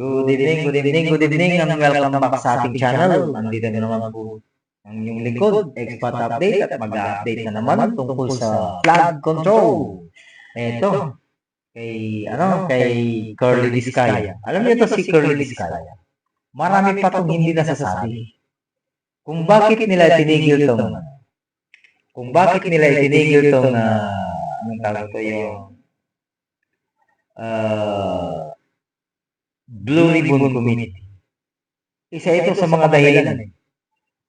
Good evening, good evening, good evening, and welcome back sa ating channel. Nandito na naman po ang inyong lingkod, Expat Update, at mag-update na naman tungkol sa flood control. Ito, kay, ano, kay Curly Discaya. Alam niyo to si Curly Discaya. Marami pa itong hindi nasasabi. Kung bakit nila tinigil tong, kung bakit nila itinigil tong, uh, anong tawag to yung, uh, Blue Ribbon Committee. Isa ito sa mga dahilan. eh.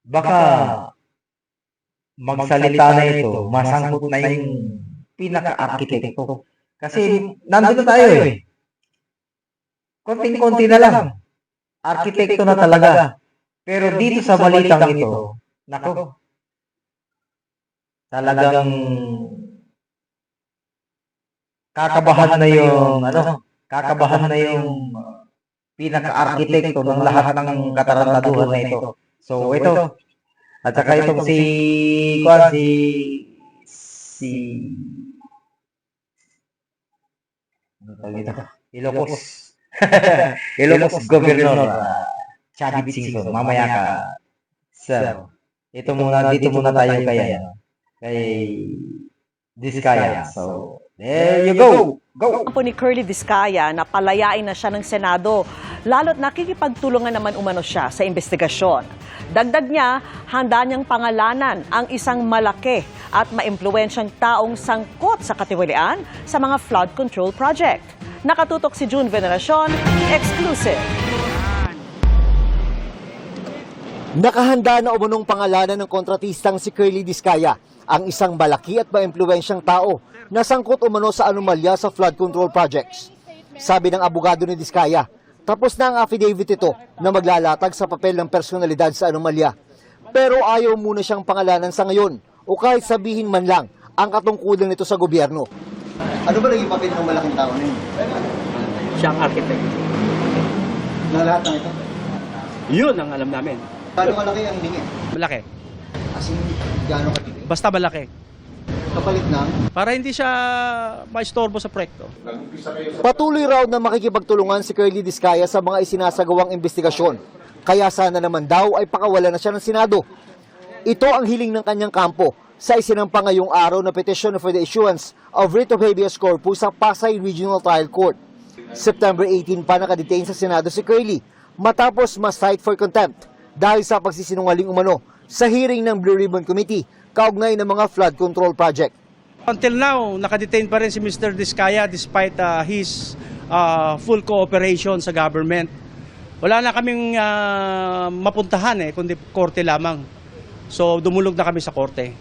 Baka magsalita na ito, masangkot na yung pinaka-arkitekto. Kasi nandito tayo eh. Konting-konti na lang. Arkitekto na talaga. Pero dito sa balitang ito, nako, talagang kakabahan na yung ano, kakabahan na yung pinaka-arkitekto ng lahat ng katarantaduhan na ito. So, ito. At saka itong si, kuan, si, si, ano tawag ito? Ilocos. Ilocos Governor, uh, Chadwick Singson. Mamaya ka, sir. Ito muna, dito muna tayo kay, ano, kay Diskaya. So, there you go. Go! po ni Curly Vizcaya na palayain na siya ng Senado, lalo't nakikipagtulungan naman umano siya sa investigasyon. Dagdag niya, handa niyang pangalanan ang isang malaki at maimpluwensyang taong sangkot sa katiwalian sa mga flood control project. Nakatutok si June Veneracion, exclusive. Nakahanda na umunong pangalanan ng kontratistang si Curly Discaya, ang isang malaki at maimpluwensyang tao na sangkot umano sa anomalya sa flood control projects. Sabi ng abogado ni Discaya, tapos na ang affidavit ito na maglalatag sa papel ng personalidad sa anomalya. Pero ayaw muna siyang pangalanan sa ngayon o kahit sabihin man lang ang katungkulan nito sa gobyerno. Ano ba naging papel ng malaking tao na yun? siyang architect. Na lahat ng ito? Yun ang alam namin. Paano malaki ang hiningi? Malaki. As in, gaano katibig? Basta malaki. Kapalit ng Para hindi siya maistorbo sa proyekto. Patuloy raw na makikipagtulungan si Curly Discaya sa mga isinasagawang investigasyon. Kaya sana naman daw ay pakawala na siya ng Senado. Ito ang hiling ng kanyang kampo sa isinampa ngayong araw na petition for the issuance of writ of habeas corpus sa Pasay Regional Trial Court. September 18 pa nakadetain sa Senado si Curly matapos ma-cite for contempt dahil sa pagsisinungaling umano sa hearing ng Blue Ribbon Committee kaugnay ng mga flood control project. Until now, nakadetain pa rin si Mr. Diskaya despite uh, his uh, full cooperation sa government. Wala na kaming uh, mapuntahan eh, kundi korte lamang. So dumulog na kami sa korte.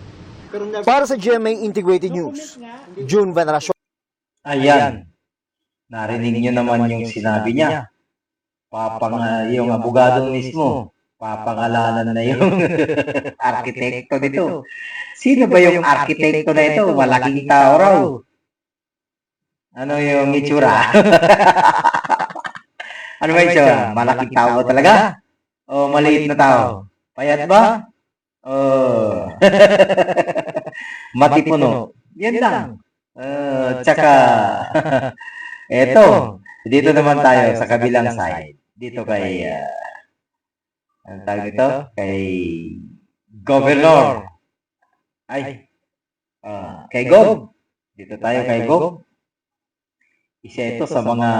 Para sa GMA Integrated News, June Veneracion. Ayan. Narinig niyo naman yung sinabi niya. Papang, ah, yung abogado mismo, papangalanan na yung arkitekto nito. Sino ba yung arkitekto na ito? Malaking tao raw. Ano yung itsura? ano ba itsura? Malaking tao ba talaga? O maliit na tao? Payat ba? Oh. Matipuno. Yan lang. Uh, tsaka, eto, dito naman tayo sa kabilang side. Dito kay, uh, ang tawag dito? Kay Governor. Ay, ah, kay Gov. Dito tayo kay Gov. Isa ito sa mga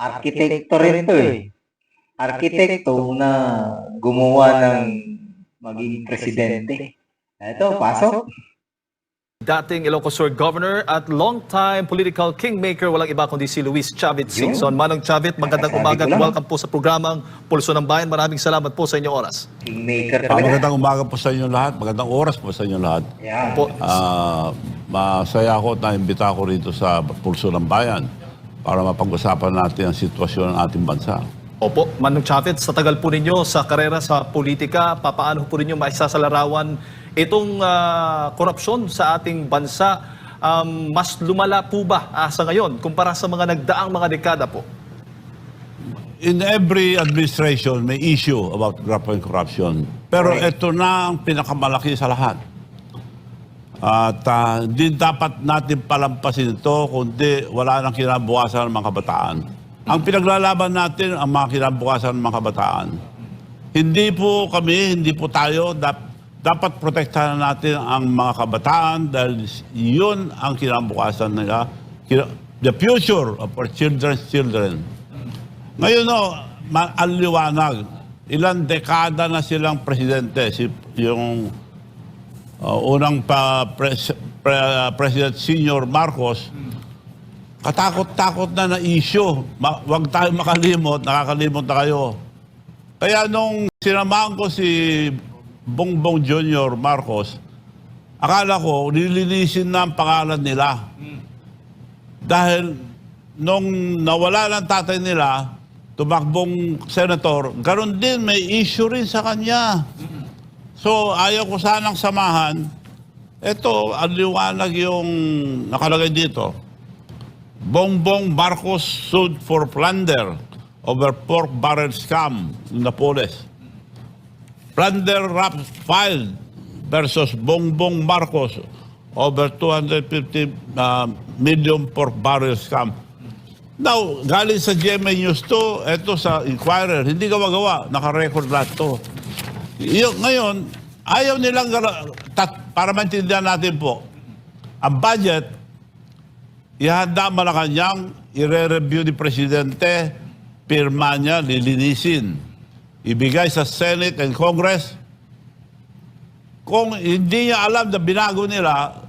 arkitekto rin to eh. Arkitekto na gumawa ng maging presidente. Ito, pasok. Dating Ilocos Sur Governor at longtime political kingmaker walang iba kundi si Luis Chavit. Singson. Manong Chavit, magandang umaga at welcome po sa programang Pulso ng Bayan. Maraming salamat po sa inyong oras. Kingmaker Ah, talaga. magandang umaga po sa inyo lahat. Magandang oras po sa inyo lahat. Yan. Po, Ah, masaya ako at naimbita ko rito sa Pulso ng Bayan para mapag-usapan natin ang sitwasyon ng ating bansa. Opo, Manong Chavit, sa tagal po ninyo sa karera sa politika, papaano po ninyo maisasalarawan itong ah, korupsyon sa ating bansa? Um, mas lumala po ba ah, sa ngayon kumpara sa mga nagdaang mga dekada po? In every administration, may issue about corruption. Pero ito na ang pinakamalaki sa lahat. At ah, hindi dapat natin palampasin ito, kundi wala nang kinabukasan ng mga kabataan. Ang pinaglalaban natin ang mga kinabukasan ng mga kabataan. Hindi po kami, hindi po tayo, dap- dapat protektahan natin ang mga kabataan dahil yun ang kinabukasan nila. The future of our children's children. Ngayon no, ma- ang. Ilang dekada na silang presidente. Si, yung uh, unang pa pres, pre- President Senior Marcos, katakot-takot na na issue. Ma- wag tayo makalimot, nakakalimot na kayo. Kaya nung sinamahan ko si Bongbong Junior Marcos, akala ko nililinisin na ang pangalan nila. Dahil nung nawala ng tatay nila, tumakbong senator, ganon din may issue rin sa kanya. So ayaw ko sanang samahan. Ito, ang liwanag yung nakalagay dito. Bongbong Marcos sued for plunder over pork barrel scam in Napoles. Plunder rap filed versus Bongbong Marcos over 250 uh, million pork barrel scam. Now, galing sa GMA News to, eto sa Inquirer, hindi gawa-gawa, nakarecord lahat to. Yung, ngayon, ayaw nilang, tat, para maintindihan natin po, ang budget, ihanda Malacanang, ire-review ni Presidente, pirma niya, lilinisin. Ibigay sa Senate and Congress. Kung hindi niya alam na binago nila,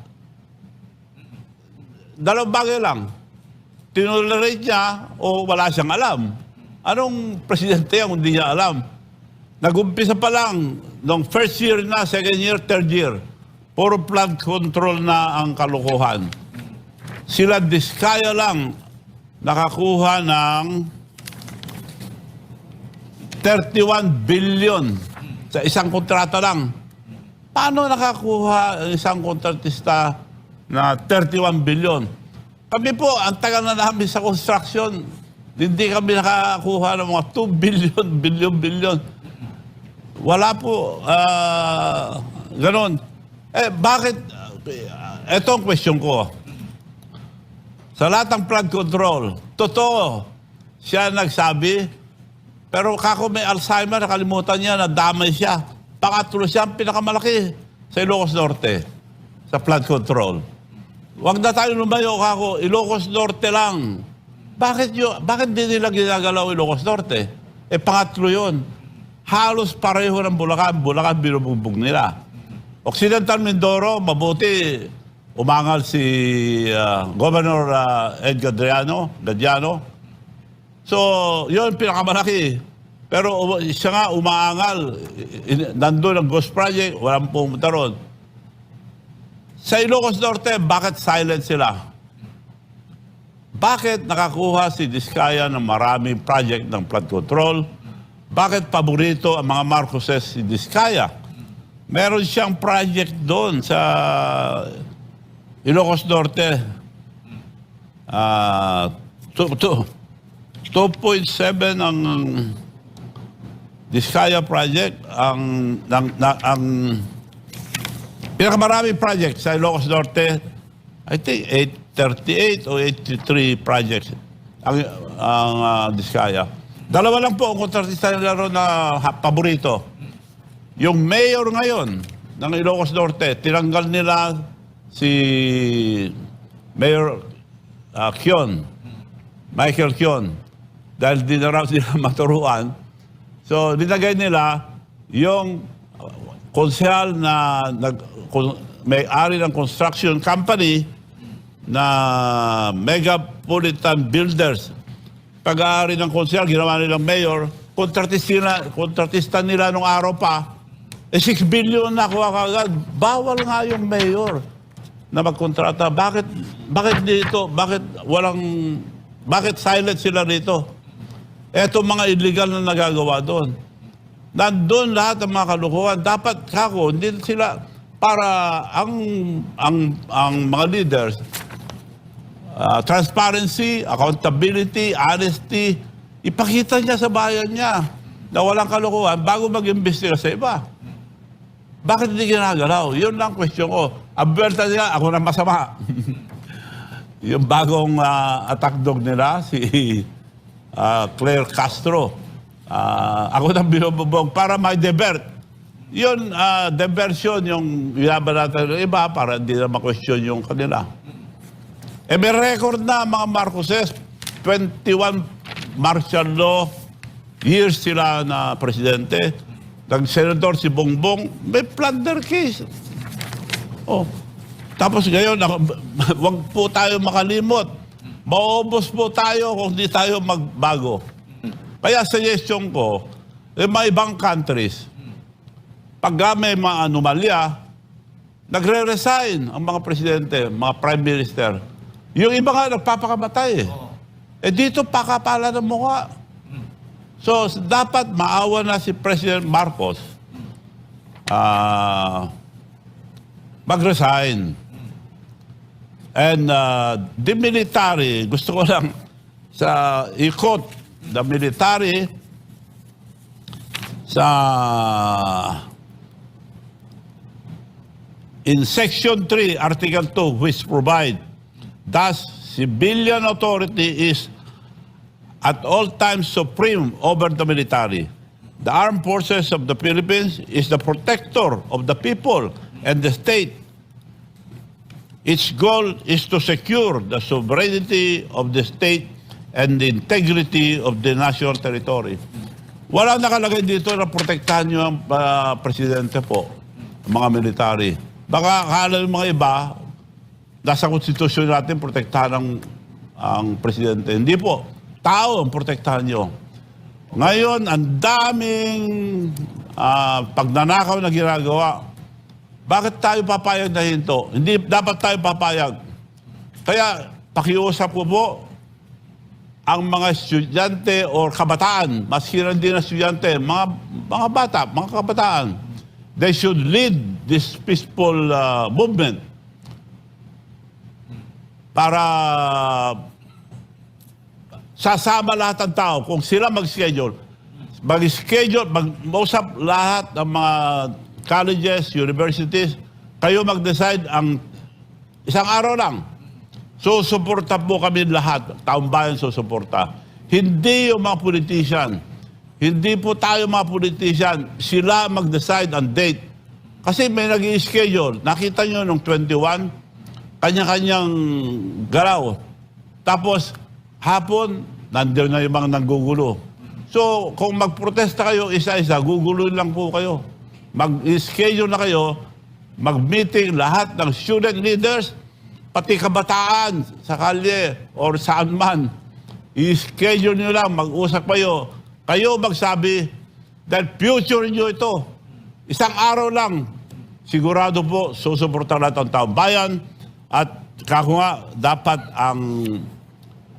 dalawang bagay lang. Tinolerate niya o wala siyang alam. Anong presidente ang hindi niya alam? Nagumpisa pa lang, nung first year na, second year, third year, puro flood control na ang kalukuhan. Sila diskaya lang nakakuha ng 31 billion sa isang kontrata lang. Paano nakakuha ang isang kontratista na 31 billion? Kami po, ang tagal na namin sa construction, hindi kami nakakuha ng mga 2 billion, billion, billion. Wala po, ah, ganon. Eh, bakit, uh, ito ang question ko. Sa lahat ng flood control, totoo, siya nagsabi, pero kako may Alzheimer, nakalimutan niya, nadamay siya. Pangatlo siya ang pinakamalaki sa Ilocos Norte, sa flood control. Huwag na tayo lumayo, kako, Ilocos Norte lang. Bakit, yun, bakit di nila ginagalaw Ilocos Norte? Eh, pangatlo yon. Halos pareho ng Bulacan. Bulacan binubugbog nila. Occidental Mindoro, mabuti. Umangal si ah, Governor ah, Edgar Adriano, Gadiano. So, yun pinakamalaki. Pero siya nga umaangal. Nandun ang Ghost Project, walang pumunta ron. Sa Ilocos Norte, bakit silent sila? Bakit nakakuha si Diskaya ng maraming project ng flood control? Bakit paborito ang mga Marcoses si Diskaya? Meron siyang project doon sa Ilocos Norte. Ah, to, to, 2.7 ang Diskaya project ang ng, na, ang pinakamaraming project sa Ilocos Norte I think 838 o 83 projects ang ang ah, Diskaya. Dalawa lang po ang kontratista nila ron na paborito. Yung mayor ngayon ng Ilocos Norte, tinanggal nila si Mayor ah, Kion, Michael Kion, dahil di na raw sila maturuan. So, nilagay nila yung konsehal na nag, kon- may-ari ng construction company na Megapolitan Builders. Pag-aari ng konsehal, ginawa nilang mayor, kontratista kontratista nila nung araw pa, eh 6 billion na kuha kagad. Bawal nga yung mayor na magkontrata. Bakit, bakit dito, bakit walang, bakit silent sila dito? Eto mga illegal na nagagawa doon. Nandun lahat ng mga kalukuhan. Dapat kako, hindi sila para ang ang ang mga leaders ah, transparency, accountability, honesty, ipakita niya sa bayan niya na walang kalukuhan bago mag-imbestiga sa iba. Bakit hindi ginagalaw? Yun lang question ko. Ang buwerta nila, ako na masama. yung bagong ah, attack dog nila, si ah, Claire Castro. Ah, ako na binububog para may divert. Yun, ah, diversion yung yaban natin ng iba para hindi na ma-question yung kanila. Eh may record na mga Marcoses, 21 martial law years sila na presidente. Nag-senador si Bongbong, may plunder case. Oh. Tapos ngayon, wag po tayo makalimot. Maubos po tayo kung di tayo magbago. Kaya suggestion ko, eh, mga ibang countries, pag may mga anomalya, nagre-resign ang mga presidente, mga prime minister. Yung iba nga nagpapakamatay eh. Eh dito pakapala ng mukha. So dapat maawa na si President Marcos ah mag-resign. And uh, the military, gusto ko lang sa ikot, the military sa in Section 3, Article 2, which provide, thus, civilian authority is at all times supreme over the military. The armed forces of the Philippines is the protector of the people and the state. Its goal is to secure the sovereignty of the state and the integrity of the national territory. Wala nakalagay dito na protektahan nyo ang ah, presidente po, mga military. Baka akala ng mga iba, nasa konstitusyon natin protektahan ang, ang presidente. Hindi po. Tao ang protektahan nyo. Ngayon, ang daming ah, pagnanakaw na ginagawa. Bakit tayo papayag na hinto? Hindi dapat tayo papayag. Kaya pakiusap ko po ang mga estudyante o kabataan, maski hindi na estudyante, mga, mga bata, mga kabataan, they should lead this peaceful uh, movement para sasama lahat ng tao. Kung sila mag-schedule, mag-schedule, mag-usap lahat ng mga colleges, universities, kayo mag-decide ang isang araw lang. Susuporta po kami lahat. Taong bayan susuporta. Hindi yung mga politician. Hindi po tayo mga politician. Sila mag-decide ang date. Kasi may nag schedule Nakita nyo nung 21, kanya-kanyang galaw. Tapos, hapon, nandiyan na yung mga nanggugulo. So, kung magprotesta kayo isa-isa, guguloy lang po kayo. Mag-schedule na kayo, mag-meeting lahat ng student leaders, pati kabataan sa kalye or saan man. I-schedule nyo lang, mag-usap kayo. Kayo magsabi, dahil future nyo ito. Isang araw lang, sigurado po, susuportan lahat ang taong bayan. At kako nga, dapat ang,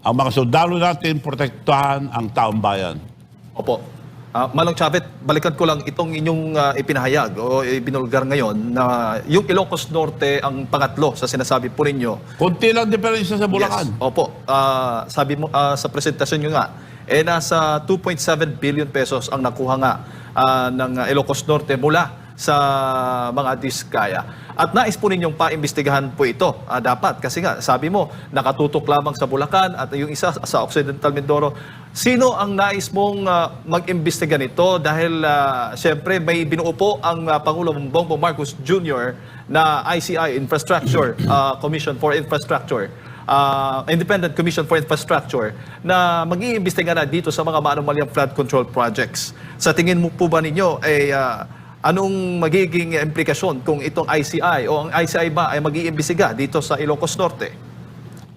ang mga sundalo natin protektahan ang taong bayan. Opo. Ah, Manong Chavit, balikan ko lang itong inyong ah, ipinahayag o ibinulgar ngayon na yung Ilocos Norte ang pangatlo sa sinasabi po ninyo. Kunti lang diferensya sa Bulacan. Yes. Opo. Ah, sabi mo ah, sa presentasyon nyo nga, eh nasa 2.7 billion pesos ang nakuha nga ah, ng Ilocos Norte mula sa mga diskaya. At nais po ninyong paimbestigahan po ito. Ah, dapat kasi nga sabi mo nakatutok lamang sa Bulacan at yung isa sa Occidental Mindoro. Sino ang nais mong ah, mag-imbestiga nito dahil ah, siyempre may binuo po ang ah, Pangulo Bongbong Marcos Jr. na ICI Infrastructure ah, Commission for Infrastructure uh, Independent Commission for Infrastructure na mag-iimbestiga na dito sa mga maanumalyang flood control projects. Sa tingin mo po ba ninyo, eh, ah, anong magiging implikasyon kung itong ICI o ang ICI ba ay mag-iimbestiga dito sa Ilocos Norte?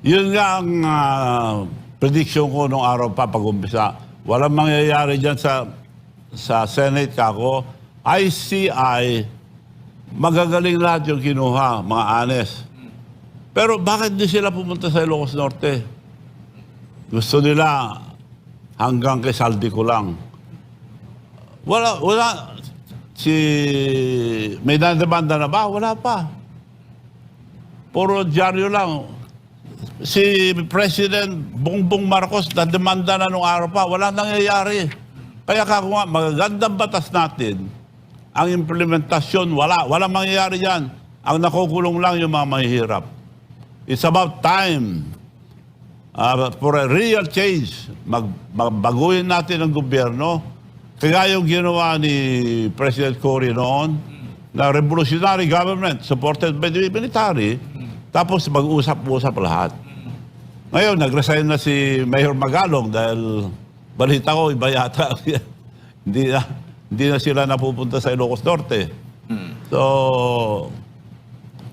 Yun nga ang ah, prediction ko nung araw pa pag-umpisa. Walang mangyayari dyan sa, sa Senate kako. ICI, magagaling lahat yung kinuha, mga honest. Pero bakit di sila pumunta sa Ilocos Norte? Gusto nila hanggang kay Saldi ko lang. Wala, wala. Si, may nademanda na ba? Wala pa. Puro dyaryo lang si President Bongbong Marcos na demanda na nung araw pa, wala nangyayari. Kaya kako nga, magagandang batas natin, ang implementasyon, wala. Wala mangyayari yan. Ang nakukulong lang yung mga mahihirap. It's about time ah, for a real change, mag, magbaguhin natin ang gobyerno. Kaya yung ginawa ni President Cory noon, na revolutionary government supported by the military, tapos mag-usap-usap lahat. Ngayon, nag-resign na si Mayor Magalong dahil balita ko, iba yata. hindi, na, hindi na sila napupunta sa Ilocos Norte. So,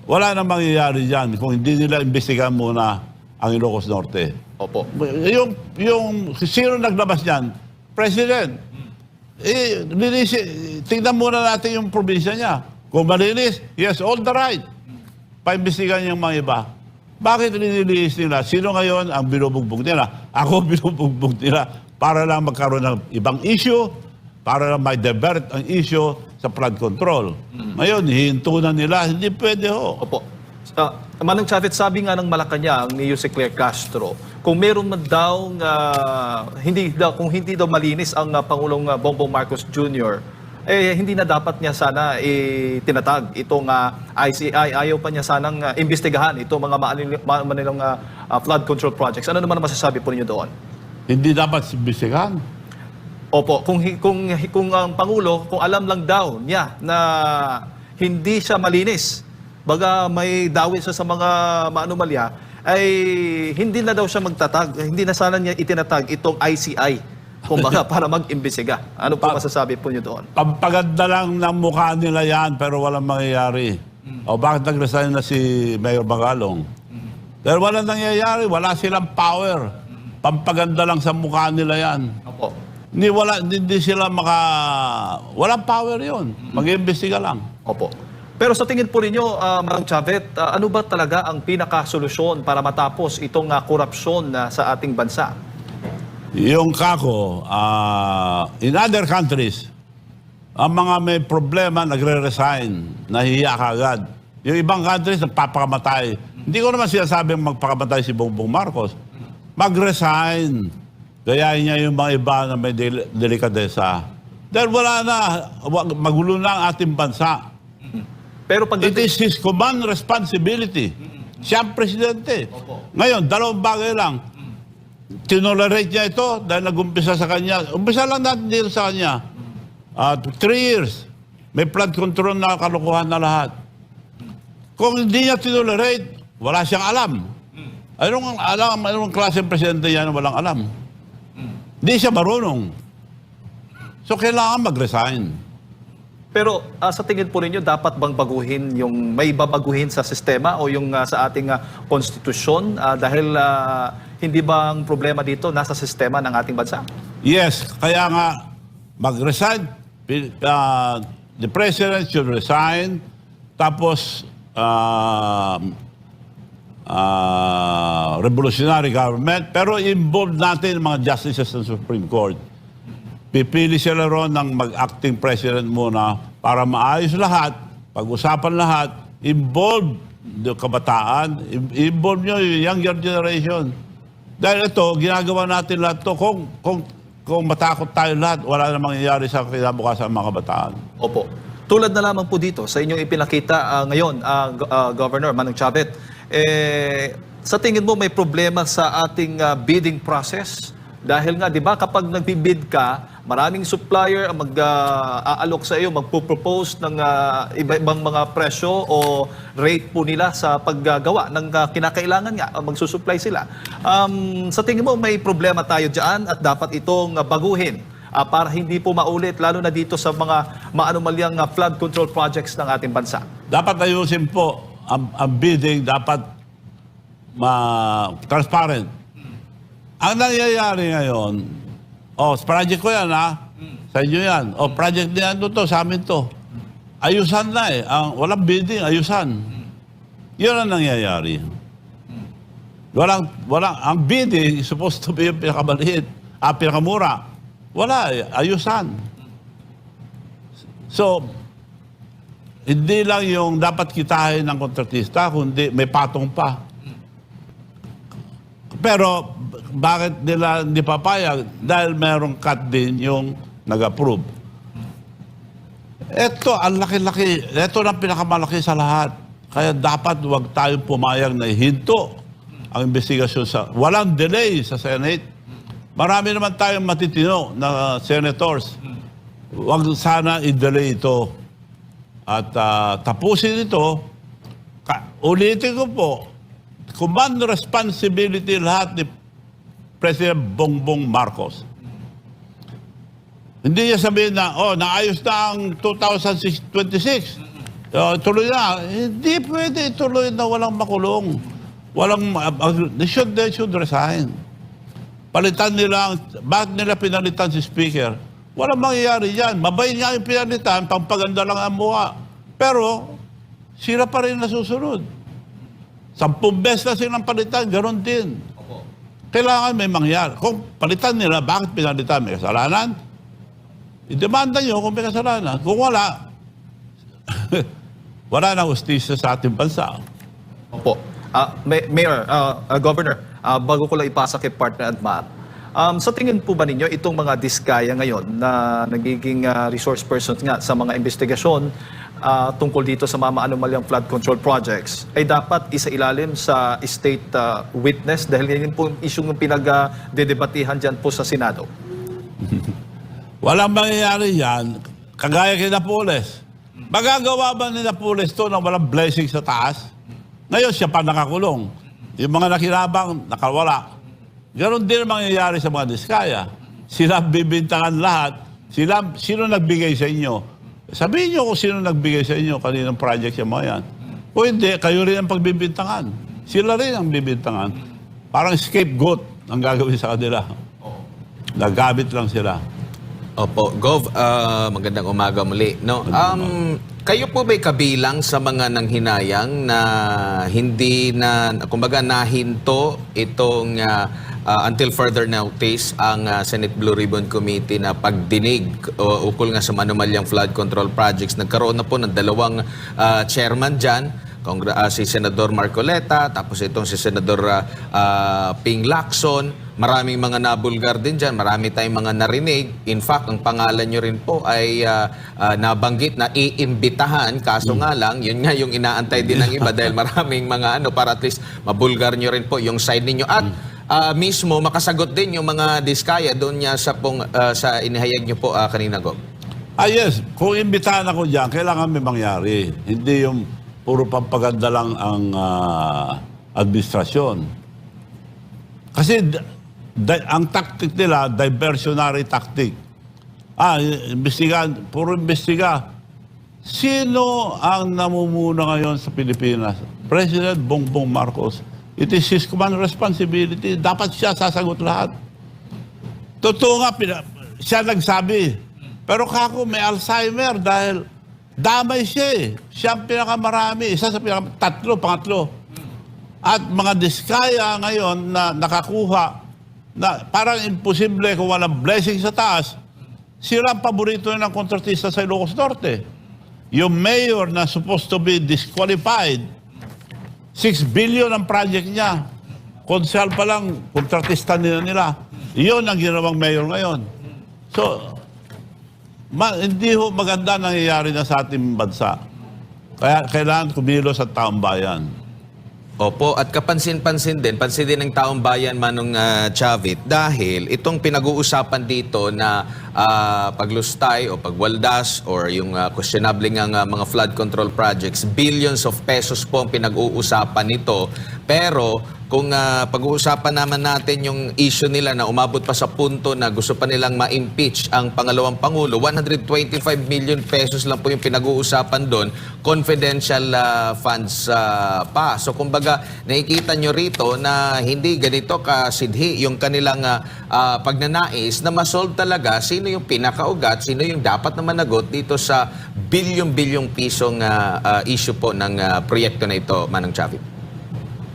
wala nang mangyayari dyan kung hindi nila imbestigahan muna ang Ilocos Norte. Opo. Yung, yung sino naglabas niyan? President. Eh, linis, tingnan muna natin yung probinsya niya. Kung malinis, yes, all the right. Paimbestigahan yung mga iba. Bakit nililinis nila? Sino ngayon ang binubugbog nila? Ako binubugbog nila para lang magkaroon ng ibang issue, para lang may divert ang issue sa flood control. Ngayon, hihinto na nila. Hindi pwede ho. Opo. Uh, Manang Chavez, sabi nga ng Malacanang ni Jose Claire Castro, kung meron man daw ah, hindi daw kung hindi daw malinis ang ah, Pangulong ah, Bongbong Marcos Jr. eh hindi na dapat niya sana itinatag itong ah, ICI ayaw pa niya sanang ah, imbestigahan itong mga manilang ah, ah, flood control projects. Ano naman ang masasabi po ninyo doon? Hindi dapat imbestigahan. Opo, kung kung kung ang pangulo kung alam lang daw niya na hindi siya malinis, baga may dawit siya sa mga maanumalya, ay hindi na daw siya magtatag, hindi na sana niya itinatag itong ICI kumbaga para mag-imbestiga. Ano po Pa- masasabi po niyo doon? Pampaganda lang ng mukha nila yan pero walang mangyayari. O bakit nag-resign na si Mayor Bagalong? Dahil walang nangyayari, wala silang power. Pampaganda lang sa mukha nila yan. Opo. Hindi, wala, hindi, sila maka... Walang power yon. Mag-iimbestiga lang. Opo. Pero sa tingin po ninyo, uh, Marang Chavez, ah, ano ba talaga ang pinakasolusyon para matapos itong ah, korupsyon na sa ating bansa? Yung kako, ah, in other countries, ang mga may problema nagre-resign, nahihiya kagad. Yung ibang countries nagpapakamatay. Hindi ko naman sinasabing magpakamatay si Bongbong Marcos. Mag-resign. Gayahin niya yung mga iba na may del- delikadesa. Dahil wala na, magulo na ang ating bansa. Pero pag It is his command responsibility. Siya ang presidente. Ngayon, dalawang bagay lang. Tinolerate niya ito dahil nag-umpisa sa kanya. Umpisa lang natin dito sa kanya. Ah, three years. May flood control na kalukuhan na lahat. Kung hindi niya tinolerate, wala siyang alam. Anong alam, anong klaseng presidente yan walang alam? Hindi siya marunong. So, kailangan mag-resign. Pero ah, sa tingin po ninyo, dapat bang baguhin yung may babaguhin sa sistema o yung ah, sa ating ah, konstitusyon Ah, dahil ah, hindi ba ang problema dito nasa sistema ng ating bansa? Yes, kaya nga mag-resign. Uh, the president should resign. Tapos uh, uh, revolutionary government. Pero involve natin mga justices ng Supreme Court. Pipili sila ron ng mag-acting president muna para maayos lahat, pag-usapan lahat, involve yung kabataan, in- involve nyo yung younger generation. Dahil ito, ginagawa natin lahat to kung, kung, kung matakot tayo lahat, wala na mangyayari sa kinabukasan ng mga kabataan. Opo. Tulad na lamang po dito sa inyong ipinakita ah, ngayon, Go- ah, Governor Manong Chavez, eh, sa tingin mo may problema sa ating ah, bidding process? Dahil nga, di ba, kapag nagbibid ka, maraming supplier ang mag-aalok sa iyo, magpo-propose ng ah, iba-ibang mga presyo o rate po nila sa paggagawa ng ah, kinakailangan nga, ah, magsusupply sila. Um, sa tingin mo, may problema tayo dyan at dapat itong baguhin ah, para hindi po maulit, lalo na dito sa mga maanumalyang ah, flood control projects ng ating bansa. Dapat ayusin po ang, ang bidding, dapat ma transparent. Ang nangyayari ngayon, oh, project ko yan ha, sa inyo yan. Oh, project niyan to, to, sa amin to. Ayusan na eh. Ang, walang bidding, ayusan. Yun ang nangyayari. Walang, walang, ang bidding is supposed to be yung pinakamaliit, ah, pinakamura. Wala eh, ayusan. So, hindi lang yung dapat kitahin ng kontratista, kundi may patong pa. Pero bakit nila hindi papayag? Dahil merong cut din yung nag-approve. Ito, ang laki-laki. Ito ang pinakamalaki sa lahat. Kaya dapat huwag tayong pumayag na hinto ang investigasyon sa... Walang delay sa Senate. Marami naman tayong matitino na senators. Huwag sana i-delay ito. At ah, tapusin ito. Ka- ulitin ko po, command responsibility lahat ni President Bongbong Marcos. Hindi niya sabihin na, oh, naayos na ang 2026. Uh, tuloy na. Hindi pwede tuloy na walang makulong. Walang, uh, they should, they should resign. Palitan nila, bakit nila pinalitan si Speaker? Walang mangyayari yan. Mabay nga yung pinalitan, pampaganda lang ang mukha. Pero, sila pa rin nasusunod. Sampung beses na silang palitan, ganon din. Kailangan may mangyari. Kung palitan nila, bakit pinalitan? May kasalanan? I-demanda nyo kung may kasalanan. Kung wala, wala na justisya sa ating bansa. Opo. May- Mayor, ah, ah, Governor, ah, bago ko lang ipasa kay partner at um, sa tingin po ba ninyo itong mga diskaya ngayon na nagiging ah, resource persons nga sa mga investigasyon ah, tungkol dito sa mga anomalyang flood control projects ay dapat isailalim sa state ah, witness dahil yan po isyong pinag-dedebatihan dyan po sa Senado? Walang mangyayari yan, kagaya kay Napoles. Magagawa ba ni Napoles to na walang blessing sa taas? Ngayon siya pa nakakulong. Yung mga nakilabang, nakawala. Ganon din ang mangyayari sa mga diskaya. Sila ang bibintangan lahat. Sila, sino nagbigay sa inyo? Sabihin niyo kung sino nagbigay sa inyo kaninang project yung mga yan. O hindi, kayo rin ang pagbibintangan. Sila rin ang bibintangan. Parang scapegoat ang gagawin sa kanila. Nagamit lang sila. Opo, Gov, ah, magandang umaga muli. No, um, kayo po ba'y kabilang sa mga nanghinayang na hindi na, kumbaga nahinto itong ah, ah, until further notice ang ah, Senate Blue Ribbon Committee na pagdinig o ukol nga sa manumalyang flood control projects. Nagkaroon na po ng dalawang ah, chairman dyan. Congra- ah, si Senador Marcoleta, tapos itong si Senador ah, ah, Ping Lacson. Maraming mga nabulgar din dyan, marami tayong mga narinig. In fact, ang pangalan nyo rin po ay ah, ah, nabanggit na iimbitahan. Kaso nga lang, yun nga yung inaantay din ng iba dahil maraming mga ano para at least mabulgar nyo rin po yung side ninyo. At ah, mismo makasagot din yung mga diskaya doon niya sa, pong, ah, sa inihayag nyo po ah, kanina, Gov. Ah yes, kung imbitahan ako dyan, kailangan may mangyari. Hindi yung puro pampaganda lang ang ah, administrasyon. Kasi ang tactic nila, diversionary tactic. Ah, imbestigan, puro imbestiga. Sino ang namumuno ngayon sa Pilipinas? President Bongbong Marcos. It is his command responsibility. Dapat siya sasagot lahat. Totoo nga, siya nagsabi. Pero kako may Alzheimer dahil damay siya eh. Siya ang pinakamarami. Isa sa pinaka tatlo, pangatlo. At mga diskaya ngayon na nakakuha na parang imposible kung walang blessing sa taas, sila ang paborito ng kontratista sa Ilocos Norte. Yung mayor na supposed to be disqualified, 6 billion ang project niya. Konsel pa lang, kontratista nila nila. Iyon ang ginawang mayor ngayon. So, ma- hindi ho maganda nangyayari na sa ating bansa. Kaya kailangan kumilos at taong bayan. Opo, at kapansin-pansin din, pansin din ng taong bayan Manong ah, Chavit dahil itong pinag-uusapan dito na ah, paglustay o pagwaldas or yung uh, questionable nga nga mga flood control projects, billions of pesos po ang pinag-uusapan nito. Pero kung ah, pag-uusapan naman natin yung issue nila na umabot pa sa punto na gusto pa nilang ma-impeach ang pangalawang pangulo, 125 million pesos lang po yung pinag-uusapan doon, confidential ah, funds ah, pa. So kumbaga, nakikita nyo rito na hindi ganito kasidhi yung kanilang ah, ah, pagnanais na masolve talaga sino yung pinakaugat, sino yung dapat na managot dito sa bilyong-bilyong pisong ah, ah, issue po ng ah, proyekto na ito, Manang Chavi.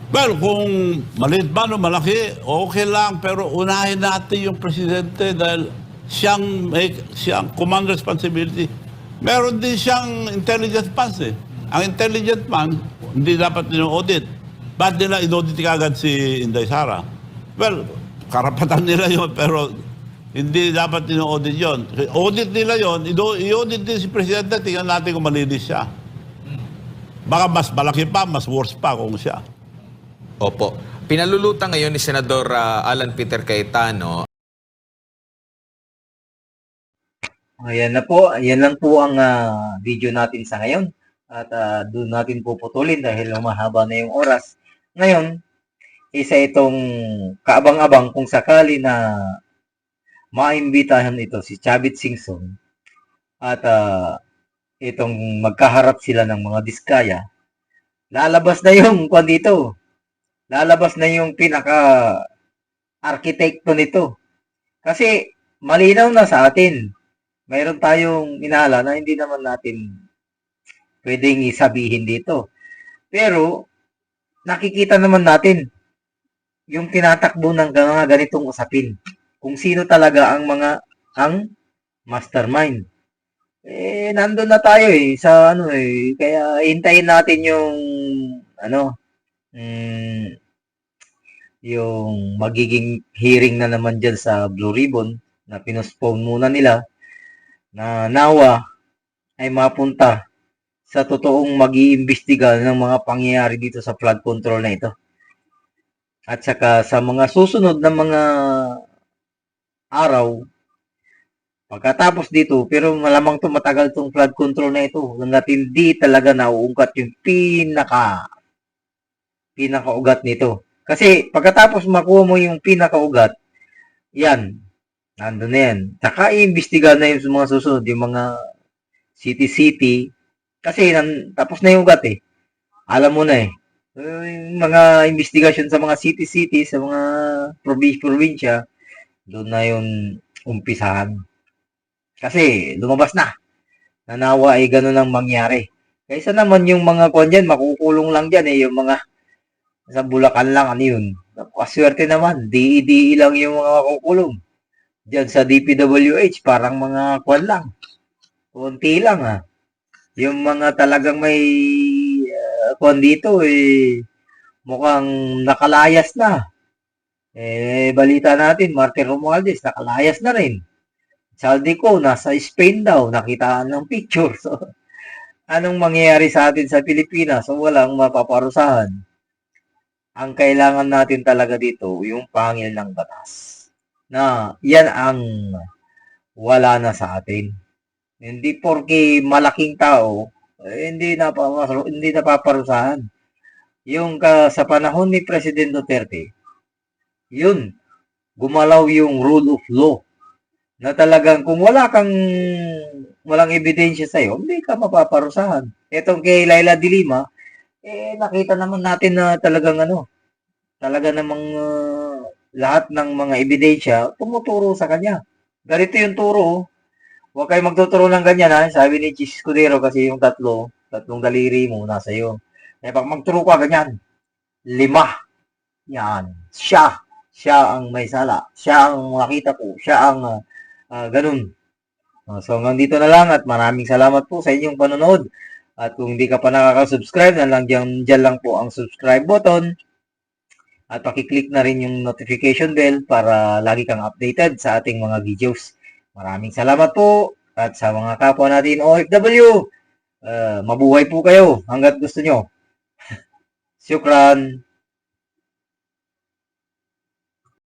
Well, kung maliit man o malaki, okay lang. Pero unahin natin yung presidente dahil siyang, may, siyang command responsibility. Meron din siyang intelligence funds eh. Ang intelligent man, hindi dapat nino-audit. Ba't nila in-audit kagad si Inday Sara? Well, karapatan nila yon pero hindi dapat nino-audit yon. Audit nila yon, i-audit din si Presidente, tingnan natin kung malinis siya. Baka mas malaki pa, mas worse pa kung siya. Opo. pinalulutan ngayon ni Senador ah, Alan Peter Cayetano Ayan na po, ayan lang po ang ah, video natin sa ngayon. At ah, doon natin puputulin dahil mahaba na yung oras. Ngayon, isa itong kaabang-abang kung sakali na maimbitahan ito si Chavit Singson at ah, itong magkaharap sila ng mga diskaya, lalabas na yung kwan dito. Lalabas na yung pinaka arkitekto nito. Kasi malinaw na sa atin mayroon tayong inala na hindi naman natin pwedeng isabihin dito. Pero, nakikita naman natin yung tinatakbo ng mga ganitong usapin. Kung sino talaga ang mga, ang mastermind. Eh, nandun na tayo eh, sa ano eh, kaya hintayin natin yung, ano, mm, yung magiging hearing na naman dyan sa Blue Ribbon na pinospone muna nila na nawa ay mapunta sa totoong mag-iimbestiga ng mga pangyayari dito sa flood control na ito. At saka sa mga susunod na mga araw, pagkatapos dito, pero malamang tumatagal tong flood control na ito hanggat hindi talaga nauungkat yung pinaka pinakaugat nito. Kasi pagkatapos makuha mo yung pinakaugat, yan, Nandun na yan. Tsaka iimbestiga na yung mga susunod, yung mga city-city. Kasi nan, tapos na yung ugat eh. Alam mo na eh. Yung mga investigasyon sa mga city-city, sa mga probinsya, doon na yung umpisahan. Kasi lumabas na. Nanawa ay ganun ang mangyari. Kaysa naman yung mga kwan dyan, makukulong lang dyan eh. Yung mga sa Bulacan lang, ano yun. Kaswerte naman, DE-DE lang yung mga makukulong dyan sa DPWH, parang mga kwan lang. Kunti lang ha. Yung mga talagang may uh, kwan dito eh, mukhang nakalayas na. Eh, balita natin, Martin Romualdez, nakalayas na rin. Saldico, nasa Spain daw, nakitaan ng picture. So, anong mangyayari sa atin sa Pilipinas? So, walang mapaparusahan. Ang kailangan natin talaga dito, yung pangil ng batas na yan ang wala na sa atin. Hindi porke malaking tao, eh, hindi na hindi napaparusahan. Yung ka, sa panahon ni President Duterte, yun, gumalaw yung rule of law na talagang kung wala kang walang ebidensya sa iyo, hindi ka mapaparusahan. Etong kay Laila de Lima, eh nakita naman natin na talagang ano, talaga namang uh, lahat ng mga ebidensya tumuturo sa kanya. Ganito yung turo. oh. Huwag kayo magtuturo ng ganyan ha. Sabi ni Chis Escudero kasi yung tatlo, tatlong daliri mo nasa iyo. Eh pag magturo ka ganyan, lima. Yan. Siya. Siya ang may sala. Siya ang makita ko. Siya ang uh, uh, ganun. So hanggang dito na lang at maraming salamat po sa inyong panonood. At kung hindi ka pa nakaka-subscribe, na lang dyan, lang po ang subscribe button at pakiclick na rin yung notification bell para lagi kang updated sa ating mga videos. Maraming salamat po at sa mga kapwa natin OFW, uh, mabuhay po kayo hanggat gusto nyo. Syukran.